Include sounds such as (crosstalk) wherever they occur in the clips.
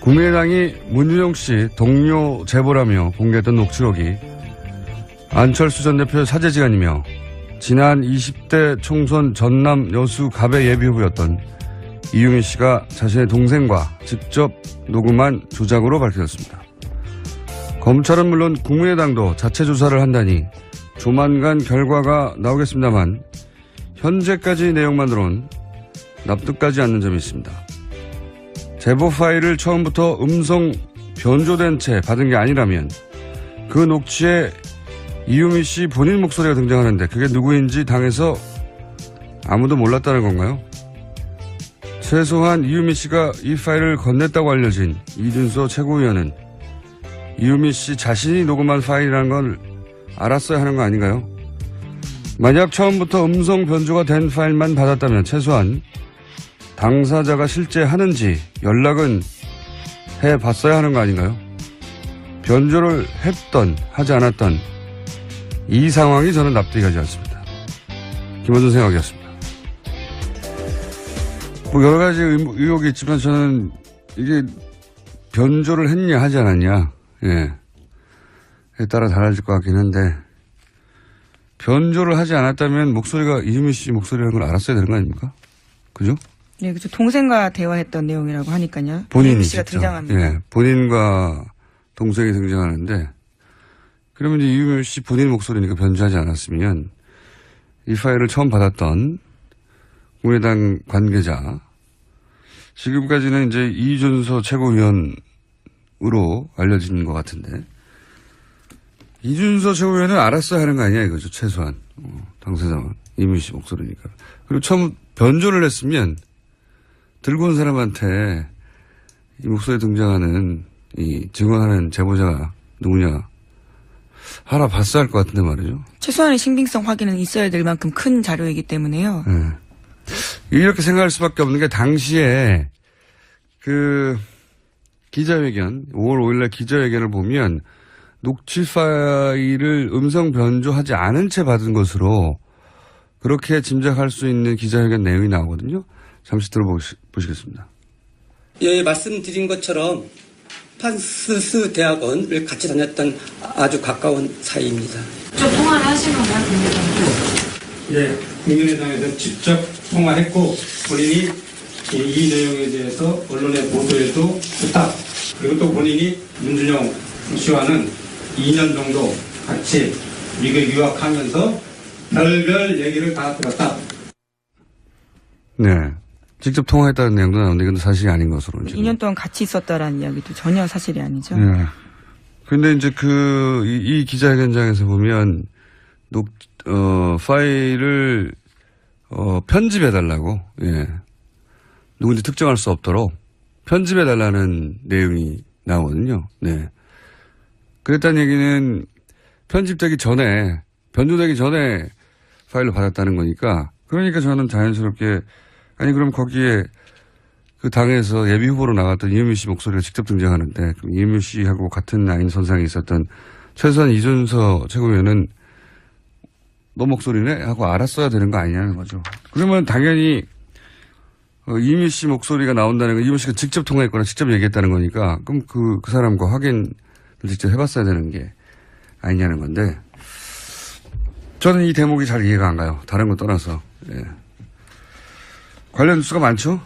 국민의당이 문준용 씨 동료 제보라며 공개했던 녹취록이 안철수 전 대표의 사제지간이며 지난 20대 총선 전남 여수 갑의 예비 후보였던 이유민 씨가 자신의 동생과 직접 녹음한 조작으로 밝혀졌습니다. 검찰은 물론 국민의당도 자체 조사를 한다니 조만간 결과가 나오겠습니다만 현재까지 내용만으론 납득가지 않는 점이 있습니다. 제보 파일을 처음부터 음성 변조된 채 받은 게 아니라면 그 녹취에 이유미 씨 본인 목소리가 등장하는데 그게 누구인지 당에서 아무도 몰랐다는 건가요? 최소한 이유미 씨가 이 파일을 건넸다고 알려진 이준서 최고위원은 이유미 씨 자신이 녹음한 파일이라는 걸 알았어야 하는 거 아닌가요? 만약 처음부터 음성 변조가 된 파일만 받았다면 최소한 당사자가 실제 하는지 연락은 해 봤어야 하는 거 아닌가요? 변조를 했던, 하지 않았던 이 상황이 저는 납득이 가지 않습니다. 김원준 생각이었습니다. 뭐 여러 가지 의- 의혹이 있지만 저는 이게 변조를 했냐 하지 않았냐, 예. 에 따라 달라질 것 같긴 한데 변조를 하지 않았다면 목소리가 이유미 씨 목소리라는 걸 알았어야 되는 거 아닙니까? 그죠? 네, 그죠. 동생과 대화했던 내용이라고 하니까요. 본인이 씨가. 등장합니다. 예, 본인과 동생이 등장하는데 그러면 이제 이유미 씨 본인 목소리니까 변조하지 않았으면 이 파일을 처음 받았던 국민의당 관계자 지금까지는 이제 이준서 최고위원으로 알려진 것 같은데 이준서 최고위원은 알았어야 하는 거 아니야 이거죠 최소한 어, 당사자 이미 씨 목소리니까 그리고 처음 변조를 했으면 들고 온 사람한테 이 목소리에 등장하는 이 증언하는 제보자가 누구냐 알아봤어야 할 것 같은데 말이죠. 최소한의 신빙성 확인은 있어야 될 만큼 큰 자료이기 때문에요. 예. 이렇게 생각할 수밖에 없는 게 당시에 그 기자회견 5월 5일날 기자회견을 보면 녹취 파일을 음성 변조하지 않은 채 받은 것으로 그렇게 짐작할 수 있는 기자회견 내용이 나오거든요. 잠시 들어보시 겠습니다. 예, 말씀드린 것처럼 판스스 대학원을 같이 다녔던 아주 가까운 사이입니다. 좀 통화를 하신 건가요? 예, 국민의당에서 직접 통화했고 본인이 이, 이 내용에 대해서 언론의 보도에도 부탁 그리고 또 본인이 문준영 씨와는 2년 정도 같이 미국 유학하면서 별별 얘기를 다 들었다. 네. 직접 통화했다는 내용도 나오는데 이건 사실이 아닌 것으로. 지금. 2년 동안 같이 있었다라는 이야기도 전혀 사실이 아니죠. 예. 근데 이제 그, 이, 이 기자회견장에서 보면, 녹, 어, 파일을, 어, 편집해달라고, 예. 누군지 특정할 수 없도록 편집해달라는 내용이 나오거든요. 네. 그랬다는 얘기는 편집되기 전에, 변조되기 전에 파일을 받았다는 거니까, 그러니까 저는 자연스럽게, 아니, 그럼 거기에 그 당에서 예비 후보로 나갔던 이은미 씨 목소리가 직접 등장하는데 그럼 이은미 씨하고 같은 라인 선상에 있었던 최소한 이준서 최고위원은 너 목소리네 하고 알았어야 되는 거 아니냐는 거죠. 그러면 당연히 어, 이은미 씨 목소리가 나온다는 건 이은미 씨가 직접 통화했거나 직접 얘기했다는 거니까 그럼 그, 그 사람과 확인을 직접 해봤어야 되는 게 아니냐는 건데 저는 이 대목이 잘 이해가 안 가요. 다른 거 떠나서. 예. 관련 뉴스가 많죠?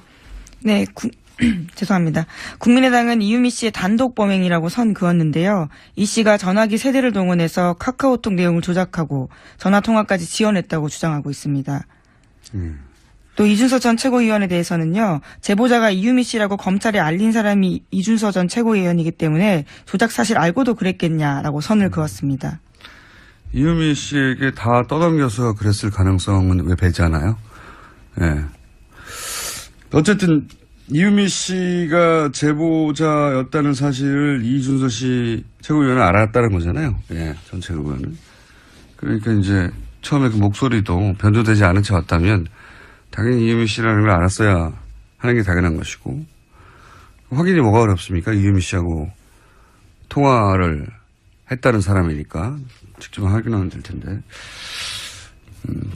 네, 구- (clears throat) 죄송합니다. 국민의당은 이유미 씨의 단독 범행이라고 선 그었는데요. 이 씨가 전화기 세대를 동원해서 카카오톡 내용을 조작하고 전화 통화까지 지원했다고 주장하고 있습니다. 또 이준서 전 최고위원에 대해서는요. 제보자가 이유미 씨라고 검찰에 알린 사람이 이준서 전 최고위원이기 때문에 조작 사실 알고도 그랬겠냐라고 선을 그었습니다. 이유미 씨에게 다 떠넘겨서 그랬을 가능성은 왜 배제하나요? 예. 어쨌든, 이유미 씨가 제보자였다는 사실을 이준서 씨 최고위원은 알았다는 거잖아요. 예, 전 최고위원은. 그러니까 이제 처음에 그 목소리도 변조되지 않은 채 왔다면 당연히 이유미 씨라는 걸 알았어야 하는 게 당연한 것이고 확인이 뭐가 어렵습니까? 이유미 씨하고 통화를 했다는 사람이니까 직접 확인하면 될 텐데 음,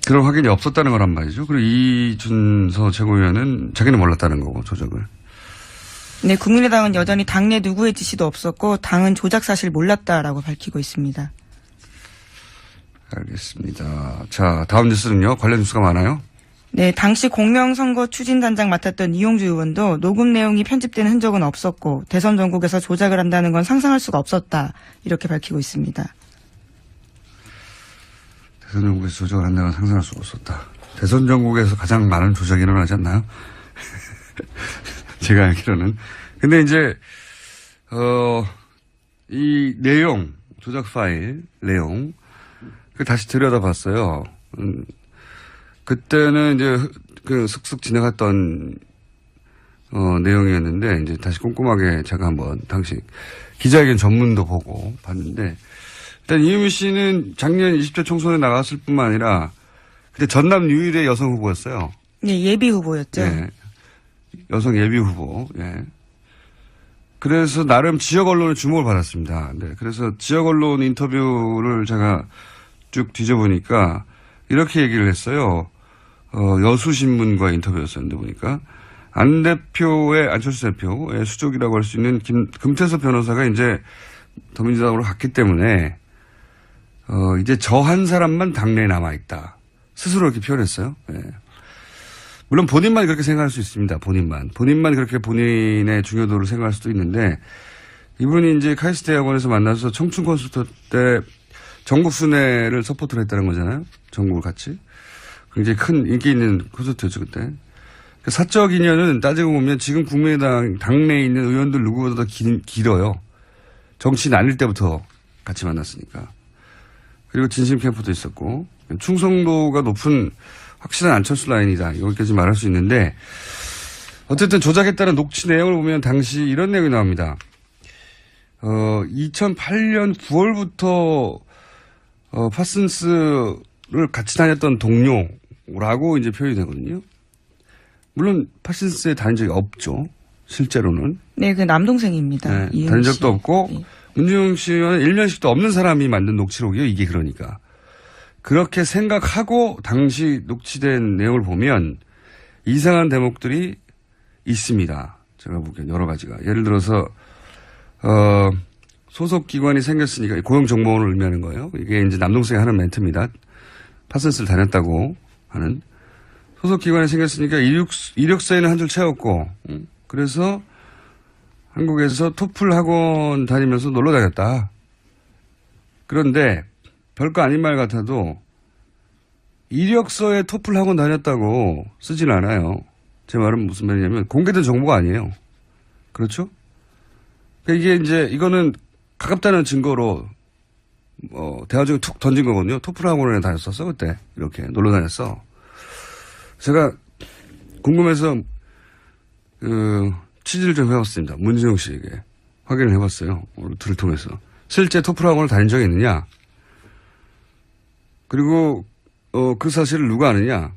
그런 확인이 없었다는 거란 말이죠. 그리고 이준서 최고위원은 자기는 몰랐다는 거고 조작을 네, 국민의당은 여전히 당내 누구의 지시도 없었고 당은 조작 사실 몰랐다라고 밝히고 있습니다. 알겠습니다. 자, 다음 뉴스는요. 관련 뉴스가 많아요. 네, 당시 공명선거 추진단장 맡았던 이용주 의원도 녹음 내용이 편집된 흔적은 없었고 대선 전국에서 조작을 한다는 건 상상할 수가 없었다 이렇게 밝히고 있습니다. 대선 전국에서 조작을 한다고 상상할 수 없었다. 대선 전국에서 가장 많은 조작이 일어나지 않나요? (laughs) 제가 알기로는. 근데 이제, 어, 이 내용, 조작 파일 내용, 그 다시 들여다봤어요. 음, 그때는 이제 흐- 그 슥슥 지나갔던 어, 내용이었는데 이제 다시 꼼꼼하게 제가 한번 당시 기자회견 전문도 보고 봤는데 일단 이유미 씨는 작년 20대 총선에 나갔을 뿐만 아니라 그때 전남 유일의 여성 후보였어요. 네, 예비 후보였죠. 예. 여성 예비 후보. 예. 그래서 나름 지역 언론의 주목을 받았습니다. 네. 그래서 지역 언론 인터뷰를 제가 쭉 뒤져보니까 이렇게 얘기를 했어요. 어, 여수신문과 인터뷰였었는데 보니까 안 대표의 안철수 대표의 수족이라고 할 수 있는 김, 금태섭 변호사가 이제 더민주당으로 갔기 때문에 어, 이제 저 한 사람만 당내에 남아있다. 스스로 이렇게 표현했어요. 예. 물론 본인만 그렇게 생각할 수 있습니다. 본인만. 본인만 그렇게 본인의 중요도를 생각할 수도 있는데 이분이 이제 카이스트 대학원에서 만나서 청춘 콘서트 때 전국 순회를 서포트를 했다는 거잖아요. 전국을 같이. 굉장히 큰 인기 있는 콘서트였죠, 그때. 그 사적 인연은 따지고 보면 지금 국민의당 당내에 있는 의원들 누구보다 더 길, 길어요. 정치 나뉠 때부터 같이 만났으니까. 그리고 진심 캠프도 있었고 충성도가 높은 확실한 안철수 라인이다. 여기까지 말할 수 있는데 어쨌든 조작했다는 녹취 내용을 보면 당시 이런 내용이 나옵니다. 어, 2008년 9월부터 어, 파슨스를 같이 다녔던 동료라고 이제 표현이 되거든요. 물론 파슨스에 다닌 적이 없죠. 실제로는. 네, 그 남동생입니다. 네, 다닌 씨. 적도 없고 네. 문준용 씨와는 일면식도 없는 사람이 만든 녹취록이에요. 이게 그러니까. 그렇게 생각하고 당시 녹취된 내용을 보면 이상한 대목들이 있습니다. 제가 보기엔 여러 가지가. 예를 들어서 어 소속 기관이 생겼으니까 고용 정보원을 의미하는 거예요. 이게 이제 남동생이 하는 멘트입니다. 파슨스를 다녔다고 하는 소속 기관이 생겼으니까 이력, 이력서에는 한 줄 채웠고 음, 그래서 한국에서 토플 학원 다니면서 놀러 다녔다. 그런데 별거 아닌 말 같아도 이력서에 토플 학원 다녔다고 쓰진 않아요. 제 말은 무슨 말이냐면 공개된 정보가 아니에요. 그렇죠? 그러니까 이게 이제 이거는 가깝다는 증거로 어, 대화 중에 툭 던진 거거든요. 토플 학원에 다녔었어 그때 이렇게 놀러 다녔어. 제가 궁금해서 그 취지를 좀 해봤습니다. 문지영 씨에게 확인을 해봤어요. 둘을 통해서 실제 토플 학원을 다닌 적이 있느냐? 그리고 어, 그 사실을 누가 아느냐?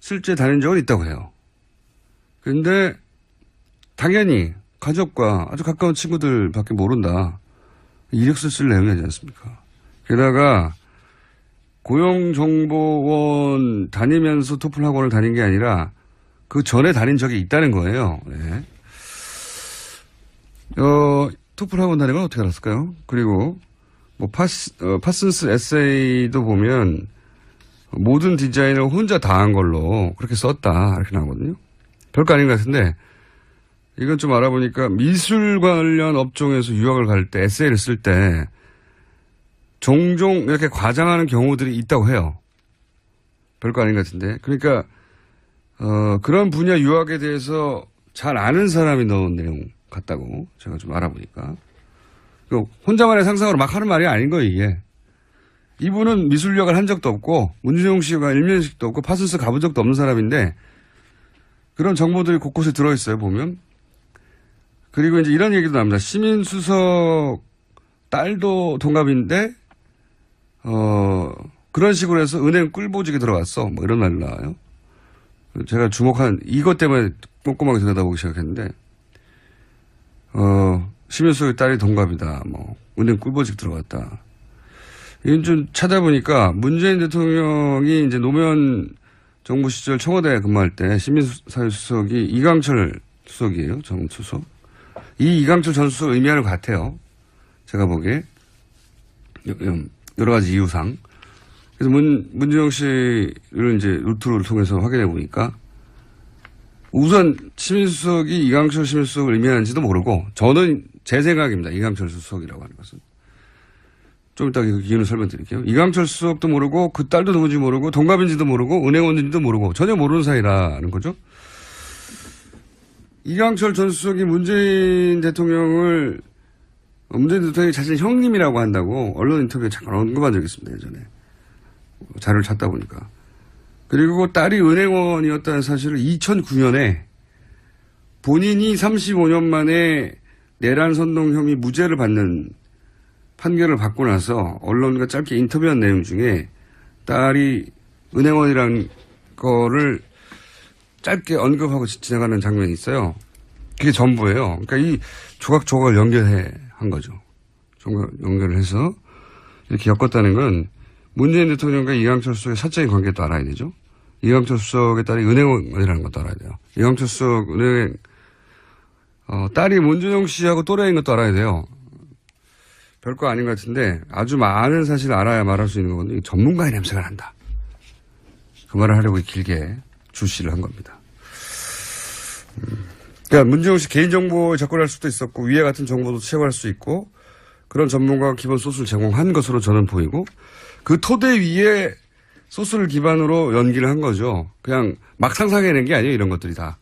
실제 다닌 적은 있다고 해요. 근데 당연히 가족과 아주 가까운 친구들밖에 모른다. 이력서 쓸 내용이 아니지 않습니까? 게다가 고용정보원 다니면서 토플 학원을 다닌 게 아니라 그 전에 다닌 적이 있다는 거예요. 네. 어, 토플 학원 다닌 건 어떻게 알았을까요? 그리고 뭐 파스, 어, 파슨스 에세이도 보면 모든 디자인을 혼자 다 한 걸로 그렇게 썼다 이렇게 나오거든요. 별거 아닌 것 같은데 이건 좀 알아보니까 미술 관련 업종에서 유학을 갈 때 에세이를 쓸 때 종종 이렇게 과장하는 경우들이 있다고 해요. 별거 아닌 것 같은데 그러니까 어, 그런 분야 유학에 대해서 잘 아는 사람이 넣은 내용 같다고 제가 좀 알아보니까. 그 혼자만의 상상으로 막 하는 말이 아닌 거예요 이게. 이분은 미술 유학을 한 적도 없고 문준용 씨가 일면식도 없고 파슨스 가본 적도 없는 사람인데 그런 정보들이 곳곳에 들어있어요 보면. 그리고 이제 이런 얘기도 나옵니다. 시민 수석 딸도 동갑인데 어 그런 식으로 해서 은행 꿀보직에 들어갔어. 뭐 이런 말 나와요. 제가 주목한 이것 때문에 꼼꼼하게 들여다보기 시작했는데 어 수석의 딸이 동갑이다 뭐 은행 꿀보직 들어갔다 이건 좀 찾아보니까 문재인 대통령이 이제 노무현 정부 시절 청와대 근무할 때 시민사회 수석이 이강철 수석이에요. 정수석. 이 이강철 전 수석 의미하는 것 같아요. 제가 보기에. 여러 가지 이유상. 그래서 문, 문준영 씨를 이제 루트를 통해서 확인해 보니까 우선 시민수석이 이강철 시민수석을 의미하는지도 모르고 저는 제 생각입니다. 이강철 수석이라고 하는 것은. 좀 이따 그 이유는 설명드릴게요. 이강철 수석도 모르고 그 딸도 누군지 모르고 동갑인지도 모르고 은행원인지도 모르고 전혀 모르는 사이라는 거죠. 이강철 전 수석이 문재인 대통령을 문재인 대통령이 자신 형님이라고 한다고 언론 인터뷰에 잠깐 언급한 적이 있습니다. 예전에. 자료를 찾다 보니까. 그리고 딸이 은행원이었다는 사실을 2009년에 본인이 35년 만에 내란 선동 혐의 무죄를 받는 판결을 받고 나서 언론과 짧게 인터뷰한 내용 중에 딸이 은행원이라는 거를 짧게 언급하고 지- 지나가는 장면이 있어요. 그게 전부예요. 그러니까 이 조각조각을 연결해 한 거죠. 조각 연결을 해서 이렇게 엮었다는 건 문재인 대통령과 이강철 수석의 사적인 관계도 알아야 되죠. 이강철 수석의 딸이 은행원이라는 것도 알아야 돼요. 이강철 수석 은행 어, 딸이 문준영 씨하고 또래인 것도 알아야 돼요. 별거 아닌 것 같은데 아주 많은 사실을 알아야 말할 수 있는 건데 전문가의 냄새가 난다. 그 말을 하려고 길게 주시를 한 겁니다. 음. 그러니까 문재용 씨 개인정보에 접근할 수도 있었고 위에 같은 정보도 채굴할 수 있고 그런 전문가가 기본 소스를 제공한 것으로 저는 보이고 그 토대 위에 소스를 기반으로 연기를 한 거죠. 그냥 막 상상해낸 게 아니에요. 이런 것들이 다.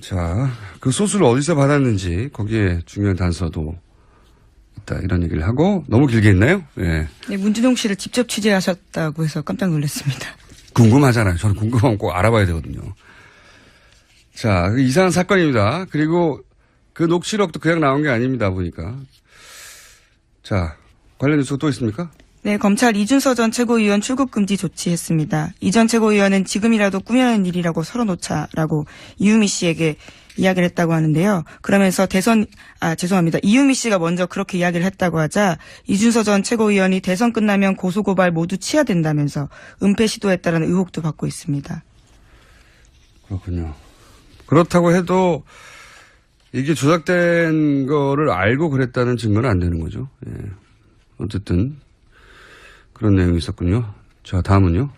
자, 그 소스를 어디서 받았는지 거기에 중요한 단서도 있다. 이런 얘기를 하고 너무 길게 했나요? 예. 네, 문준용 씨를 직접 취재하셨다고 해서 깜짝 놀랐습니다. 궁금하잖아요. 저는 궁금하면 꼭 알아봐야 되거든요. 자, 그 이상한 사건입니다. 그리고 그 녹취록도 그냥 나온 게 아닙니다. 보니까. 자, 관련 뉴스가 또 있습니까? 네, 검찰 이준서 전 최고위원 출국 금지 조치했습니다. 이 전 최고위원은 지금이라도 꾸며낸 일이라고 서러놓자라고 이유미 씨에게 이야기를 했다고 하는데요. 그러면서 대선 아 죄송합니다. 이유미 씨가 먼저 그렇게 이야기를 했다고 하자 이준서 전 최고위원이 대선 끝나면 고소 고발 모두 취하된다면서 은폐 시도했다는 의혹도 받고 있습니다. 그렇군요. 그렇다고 해도 이게 조작된 거를 알고 그랬다는 증거는 안 되는 거죠. 예. 어쨌든 그런 내용이 있었군요. 자, 다음은요.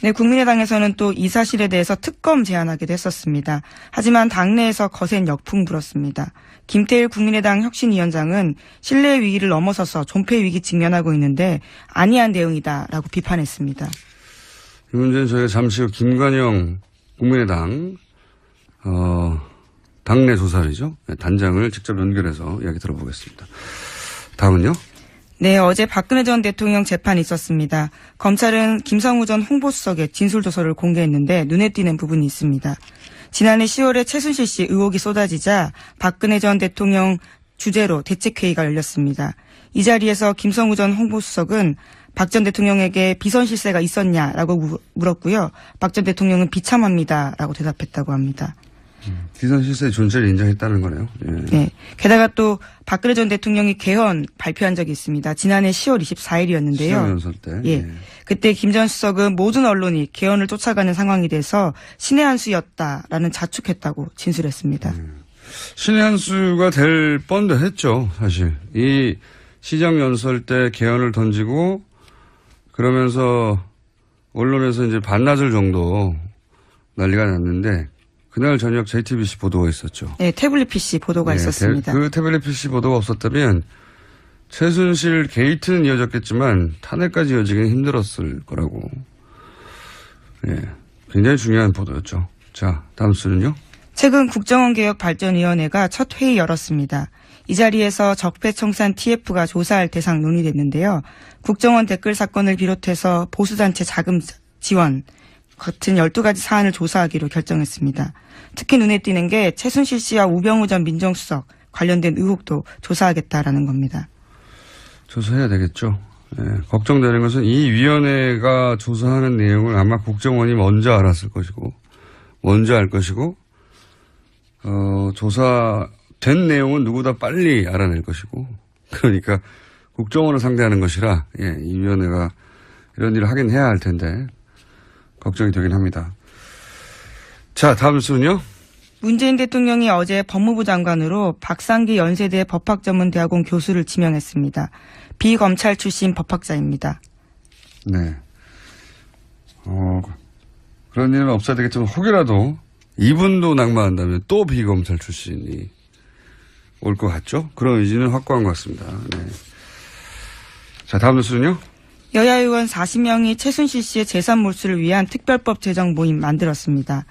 네, 국민의당에서는 또 이 사실에 대해서 특검 제안하기도 했었습니다. 하지만 당내에서 거센 역풍 불었습니다. 김태일 국민의당 혁신위원장은 신뢰 위기를 넘어서서 존폐 위기 직면하고 있는데 아니한 대응이다라고 비판했습니다. 이 문제는 저희가 잠시 후 김관영 국민의당 어, 당내 조사이죠. 네, 단장을 직접 연결해서 이야기 들어보겠습니다. 다음은요. 네, 어제 박근혜 전 대통령 재판이 있었습니다. 검찰은 김성우 전 홍보수석의 진술조서를 공개했는데 눈에 띄는 부분이 있습니다. 지난해 10월에 최순실 씨 의혹이 쏟아지자 박근혜 전 대통령 주재로 대책회의가 열렸습니다. 이 자리에서 김성우 전 홍보수석은 박 전 대통령에게 비선 실세가 있었냐라고 무- 물었고요. 박 전 대통령은 비참합니다라고 대답했다고 합니다. 기선 실세의 존재를 인정했다는 거네요. 예. 네. 게다가 또 박근혜 전 대통령이 개헌 발표한 적이 있습니다. 지난해 10월 24일이었는데요. 시정연설 때. 예. 그때 김 전 수석은 모든 언론이 개헌을 쫓아가는 상황이 돼서 신의 한 수였다라는 자축했다고 진술했습니다. 신의 한 수가 될 뻔도 했죠, 사실. 이 시정 연설 때 개헌을 던지고 그러면서 언론에서 이제 반나절 정도 난리가 났는데 그날 저녁 JTBC 보도가 있었죠. 네, 태블릿 PC 보도가 네, 있었습니다. 그 태블릿 PC 보도가 없었다면 최순실 게이트는 이어졌겠지만 탄핵까지 이어지기는 힘들었을 거라고. 예. 굉장히 중요한 보도였죠. 자, 다음 수는요. 최근 국정원개혁발전위원회가 첫 회의 열었습니다. 이 자리에서 적폐청산 TF가 조사할 대상 논의됐는데요. 국정원 댓글 사건을 비롯해서 보수단체 자금 지원 같은 12가지 사안을 조사하기로 결정했습니다. 특히 눈에 띄는 게 최순실 씨와 우병우 전 민정수석 관련된 의혹도 조사하겠다라는 겁니다. 조사해야 되겠죠. 예, 걱정되는 것은 이 위원회가 조사하는 내용을 아마 국정원이 먼저 알았을 것이고, 먼저 알 것이고, 어, 조사된 내용은 누구보다 빨리 알아낼 것이고, 그러니까 국정원을 상대하는 것이라, 예, 이 위원회가 이런 일을 하긴 해야 할 텐데, 걱정이 되긴 합니다. 자, 다음 뉴스는요? 문재인 대통령이 어제 법무부 장관으로 박상기 연세대 법학전문대학원 교수를 지명했습니다. 비검찰 출신 법학자입니다. 네. 어, 그런 일은 없어야 되겠지만 혹이라도 이분도 낙마한다면 또 비검찰 출신이 올 것 같죠? 그런 의지는 확고한 것 같습니다. 네. 자, 다음 뉴스는요? 여야 의원 40명이 최순실 씨의 재산 몰수를 위한 특별법 제정 모임 만들었습니다.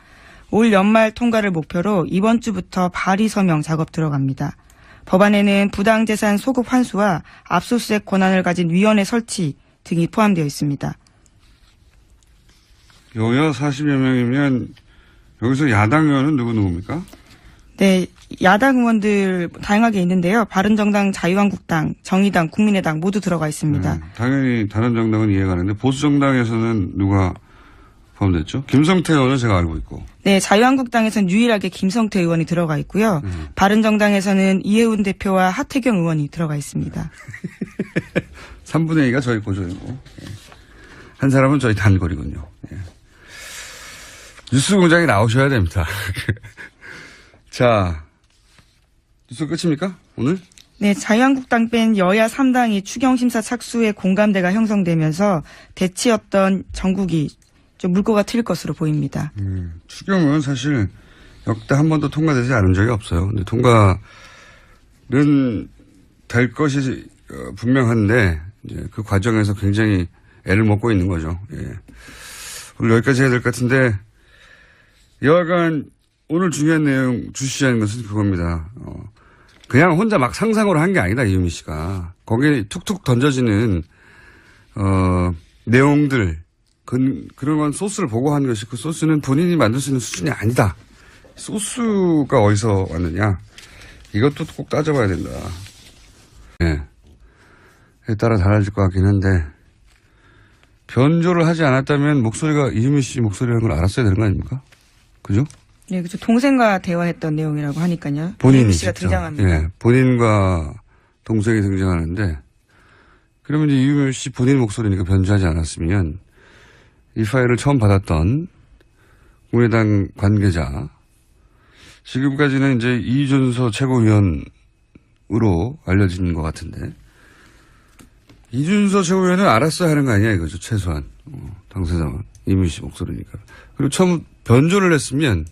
올 연말 통과를 목표로 이번 주부터 발의 서명 작업 들어갑니다. 법안에는 부당재산 소급 환수와 압수수색 권한을 가진 위원회 설치 등이 포함되어 있습니다. 여야 40여 명이면 여기서 야당 의원은 누구 누구입니까? 네, 야당 의원들 다양하게 있는데요. 바른정당, 자유한국당, 정의당, 국민의당 모두 들어가 있습니다. 네, 당연히 다른 정당은 이해가 가는데 보수 정당에서는 누가 포함됐죠? 김성태 의원은 제가 알고 있고 네, 자유한국당에서는 유일하게 김성태 의원이 들어가 있고요. 음. 바른정당에서는 이해운 대표와 하태경 의원이 들어가 있습니다. (laughs) 3분의 2가 저희 고조이고 예. 한 사람은 저희 단골이군요. 예. 뉴스 공장에 나오셔야 됩니다. (laughs) 자, 뉴스 끝입니까? 오늘? 네, 자유한국당 뺀 여야 3당이 추경심사 착수에 공감대가 형성되면서 대치였던 전국이 좀 물꼬가 트일 것으로 보입니다. 음, 추경은 사실 역대 한 번도 통과되지 않은 적이 없어요. 근데 통과는 될 것이 어, 분명한데 이제 그 과정에서 굉장히 애를 먹고 있는 거죠. 예. 오늘 여기까지 해야 될 것 같은데 여하간 오늘 중요한 내용 주시하는 것은 그겁니다. 어, 그냥 혼자 막 상상으로 한 게 아니다 이유미 씨가 거기에 툭툭 던져지는 어, 내용들 그, 그런 건 소스를 보고 한 것이 그 소스는 본인이 만들 수 있는 수준이 아니다. 소스가 어디서 왔느냐. 이것도 꼭 따져봐야 된다. 예. 에 따라 달라질 것 같긴 한데, 변조를 하지 않았다면 목소리가 이유미 씨 목소리라는 걸 알았어야 되는 거 아닙니까? 그죠? 네, 그죠. 동생과 대화했던 내용이라고 하니까요. 본인이 씨가 직접. 등장합니다. 예, 본인과 동생이 등장하는데 그러면 이제 이유미 씨 본인 목소리니까 변조하지 않았으면 이 파일을 처음 받았던 국민의당 관계자 지금까지는 이제 이준서 최고위원으로 알려진 것 같은데 이준서 최고위원은 알았어야 하는 거 아니야 이거죠 최소한 어, 당사자는 이미 씨 목소리니까 그리고 처음 변조를 했으면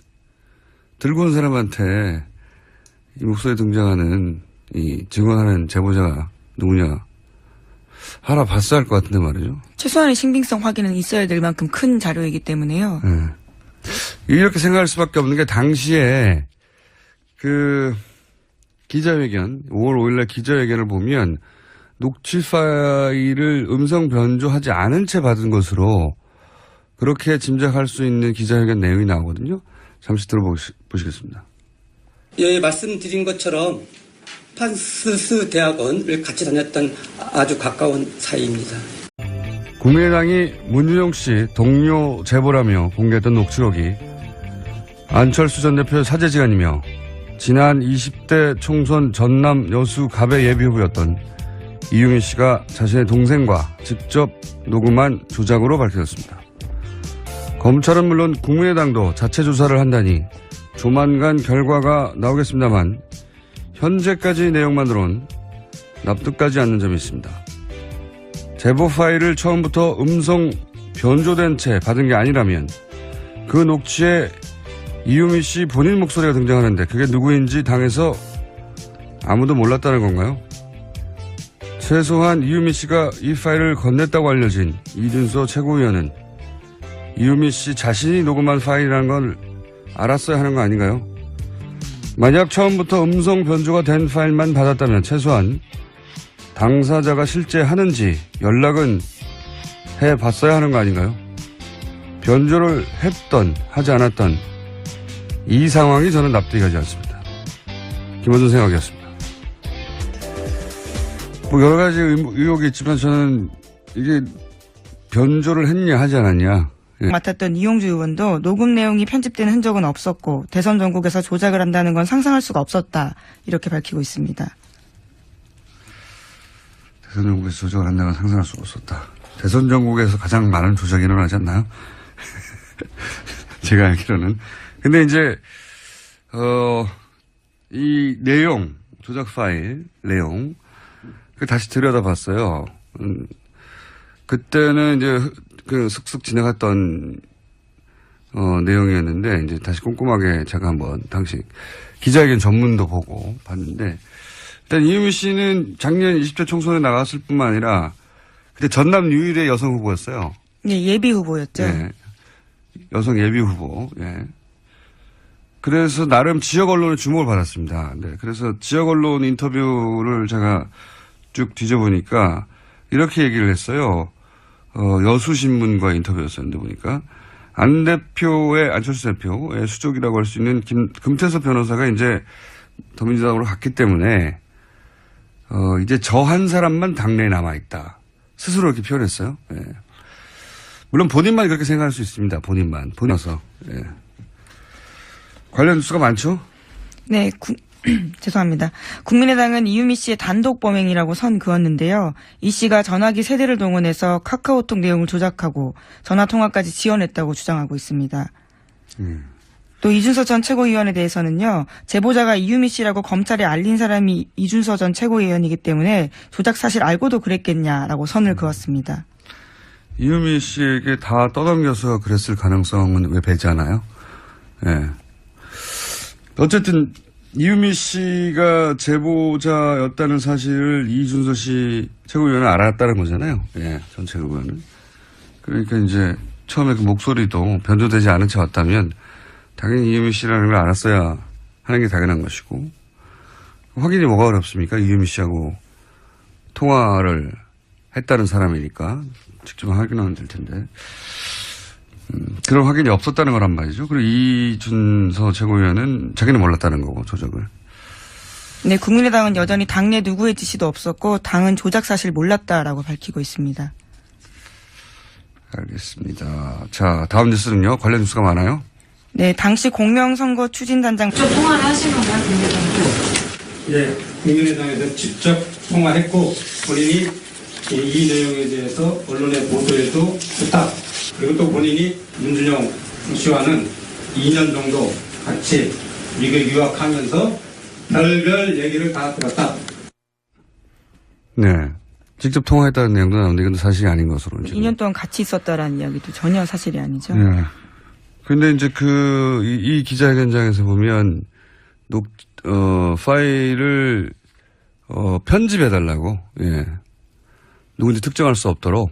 들고 온 사람한테 이 목소리에 등장하는 이 증언하는 제보자가 누구냐 알아봤어야 할 것 같은데 말이죠. 최소한의 신빙성 확인은 있어야 될 만큼 큰 자료이기 때문에요. 예. 이렇게 생각할 수밖에 없는 게 당시에 그 기자회견 5월 5일날 기자회견을 보면 녹취 파일을 음성 변조하지 않은 채 받은 것으로 그렇게 짐작할 수 있는 기자회견 내용이 나오거든요. 잠시 들어보시겠습니다. 예, 말씀드린 것처럼 판스스 대학원을 같이 다녔던 아주 가까운 사이입니다. 국민의당이 문준용 씨 동료 제보라며 공개했던 녹취록이 안철수 전 대표 사제지간이며 지난 20대 총선 전남 여수 갑의 예비후보였던 이유민 씨가 자신의 동생과 직접 녹음한 조작으로 밝혀졌습니다. 검찰은 물론 국민의당도 자체 조사를 한다니 조만간 결과가 나오겠습니다만 현재까지 내용만으론 납득가지 않는 점이 있습니다. 제보 파일을 처음부터 음성 변조된 채 받은 게 아니라면 그 녹취에 이유미 씨 본인 목소리가 등장하는데 그게 누구인지 당에서 아무도 몰랐다는 건가요? 최소한 이유미 씨가 이 파일을 건넸다고 알려진 이준서 최고위원은 이유미 씨 자신이 녹음한 파일이라는 걸 알았어야 하는 거 아닌가요? 만약 처음부터 음성 변조가 된 파일만 받았다면 최소한 당사자가 실제 하는지 연락은 해 봤어야 하는 거 아닌가요? 변조를 했던, 하지 않았던 이 상황이 저는 납득이 가지 않습니다. 김원준 생각이었습니다. 뭐 여러 가지 의- 의혹이 있지만 저는 이게 변조를 했냐 하지 않았냐. 예. 맡았던 이용주 의원도 녹음 내용이 편집된 흔적은 없었고 대선 전국에서 조작을 한다는 건 상상할 수가 없었다 이렇게 밝히고 있습니다. 대선 전국에서 조작을 한다는 건 상상할 수가 없었다. 대선 전국에서 가장 많은 조작이 일어나지 않나요? (laughs) 제가 알기로는. 근데 이제, 어, 이 내용, 조작 파일 내용, 그 다시 들여다봤어요. 음, 그때는 이제 그 슥슥 지나갔던 어, 내용이었는데 이제 다시 꼼꼼하게 제가 한번 당시 기자회견 전문도 보고 봤는데 일단 이유미 씨는 작년 20대 총선에 나갔을 뿐만 아니라 그때 전남 유일의 여성 후보였어요. 네, 예비 후보였죠. 예. 여성 예비 후보. 예. 그래서 나름 지역 언론의 주목을 받았습니다. 네. 그래서 지역 언론 인터뷰를 제가 쭉 뒤져보니까 이렇게 얘기를 했어요. 어, 여수신문과 인터뷰였었는데 보니까 안 대표의 안철수 대표의 수족이라고 할 수 있는 김, 금태섭 변호사가 이제 더민주당으로 갔기 때문에 어, 이제 저 한 사람만 당내에 남아 있다. 스스로 이렇게 표현했어요. 예. 물론 본인만 그렇게 생각할 수 있습니다. 본인만. 본인어서. 예. 관련 뉴스가 많죠? 네, 구- (clears throat) 죄송합니다. 국민의당은 이유미 씨의 단독 범행이라고 선 그었는데요. 이 씨가 전화기 세대를 동원해서 카카오톡 내용을 조작하고 전화 통화까지 지원했다고 주장하고 있습니다. 또 이준서 전 최고위원에 대해서는요. 제보자가 이유미 씨라고 검찰에 알린 사람이 이준서 전 최고위원이기 때문에 조작 사실 알고도 그랬겠냐라고 선을 그었습니다. 이유미 씨에게 다 떠넘겨서 그랬을 가능성은 왜 배제하나요? 예. 어쨌든 이유미 씨가 제보자였다는 사실을 이준서 씨 최고위원은 알았다는 거잖아요. 예, 전 최고위원은. 그러니까 이제 처음에 그 목소리도 변조되지 않은 채 왔다면 당연히 이유미 씨라는 걸 알았어야 하는 게 당연한 것이고 확인이 뭐가 어렵습니까? 이유미 씨하고 통화를 했다는 사람이니까 직접 확인하면 될 텐데 음, 그런 확인이 없었다는 거란 말이죠. 그리고 이준서 최고위원은 자기는 몰랐다는 거고 조작을. 네, 국민의당은 여전히 당내 누구의 지시도 없었고 당은 조작 사실 몰랐다라고 밝히고 있습니다. 알겠습니다. 자 다음 뉴스는요. 관련 뉴스가 많아요. 네, 당시 공명선거 추진단장 직접 통화를 하신 건가요, 국민의당과? 예, 국민의당에서 직접 통화했고 본인이 이, 이 내용에 대해서 언론의 보도에도 부탁 그리고 또 본인이 문준영 씨와는 2년 정도 같이 미국 유학하면서 별별 얘기를 다 들었다. 네. 직접 통화했다는 내용도 나오는데 이건 사실이 아닌 것으로 지금. 2년 동안 같이 있었다라는 이야기도 전혀 사실이 아니죠. 네. 근데 이제 그, 이, 이 기자회견장에서 보면, 녹, 어, 파일을, 어, 편집해달라고, 예. 누군지 특정할 수 없도록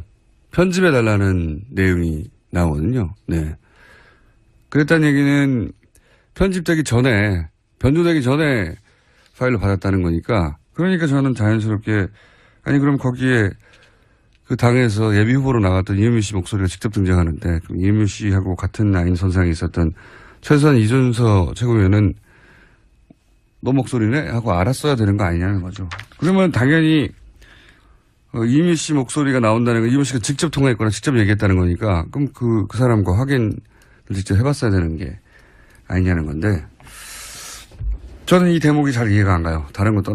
편집해 달라는 내용이 나오거든요. 네. 그랬다는 얘기는 편집되기 전에, 변조되기 전에 파일을 받았다는 거니까, 그러니까 저는 자연스럽게, 아니, 그럼 거기에 그 당에서 예비 후보로 나갔던 이현미 씨 목소리가 직접 등장하는데 이현미 씨하고 같은 라인 선상에 있었던 최소한 이준서 최고위원은 너 목소리네 하고 알았어야 되는 거 아니냐는 거죠. 그러면 당연히 어, 이현미 씨 목소리가 나온다는 건 이현미 씨가 직접 통화했거나 직접 얘기했다는 거니까 그럼 그, 그 사람과 확인을 직접 해봤어야 되는 게 아니냐는 건데 저는 이 대목이 잘 이해가 안 가요. 다른 건 떠나